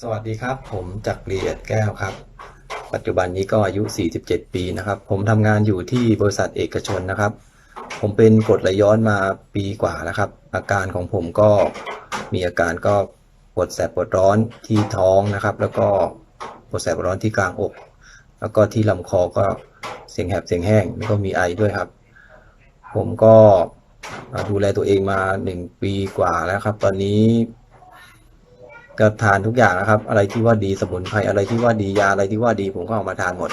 สวัสดีครับ ผมจักรีเอียดแก้วครับ ปัจจุบันนี้ก็อายุ 47 ปีนะครับ ผมทำงานอยู่ที่บริษัทเอกชนนะครับ ผมเป็นกรดไหลย้อนมาปีกว่าแล้วครับ อาการของผมก็มีอาการก็ปวดแสบปวดร้อนที่ท้องนะครับ แล้วก็ปวดแสบปวดร้อนที่กลางอก แล้วก็ที่ลำคอก็เสียงแหบเสียงแห้งแล้วก็มีไอด้วยครับ ผมก็ดูแลตัวเองมาหนึ่งปีกว่าแล้วครับ ตอนนี้ ก็ทานทุกอย่างนะครับ อะไรที่ว่าดีสมุนไพรอะไรที่ว่าดียาอะไรที่ว่าดีผมก็เอามาทานหมด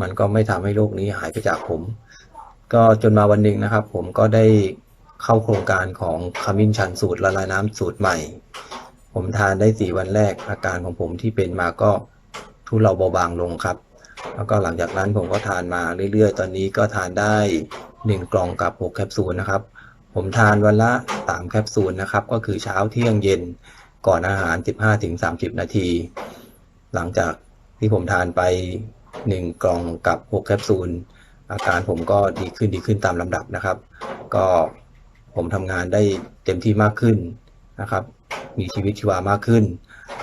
มันก็ไม่ทำให้โรคนี้หายไปจากผม ก็จนมาวันหนึ่งนะครับ ผมก็ได้เข้าโครงการของขมิ้นชันสูตรละลายน้ำสูตรใหม่ ผมทานได้สี่วันแรกอาการของผมที่เป็นมาก็ทุเลาเบาบางลงครับ แล้วก็หลังจากนั้นผมก็ทานมาเรื่อยๆ ตอนนี้ก็ทานได้หนึ่งกล่องกับหกแคปซูลนะครับ ผมทานวันละสามแคปซูลนะครับ ก็คือเช้าเที่ยงเย็น ก่อนอาหาร 15-30 นาที หลังจากที่ผมทานไป 1 กล่องกับ 6 แคปซูล อาการผมก็ดีขึ้นดีขึ้นตามลำดับนะครับ ก็ผมทำงานได้เต็มที่มากขึ้นนะครับ มีชีวิตชีวามากขึ้น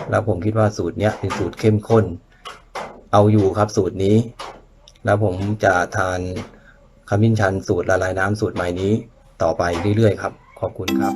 แล้วผมคิดว่าสูตรเนี้ยเป็นสูตรเข้มข้น เอาอยู่ครับสูตรนี้ แล้วผมจะทานขมิ้นชันสูตรละลายน้ำสูตรใหม่นี้ต่อไปเรื่อยๆครับ ขอบคุณครับ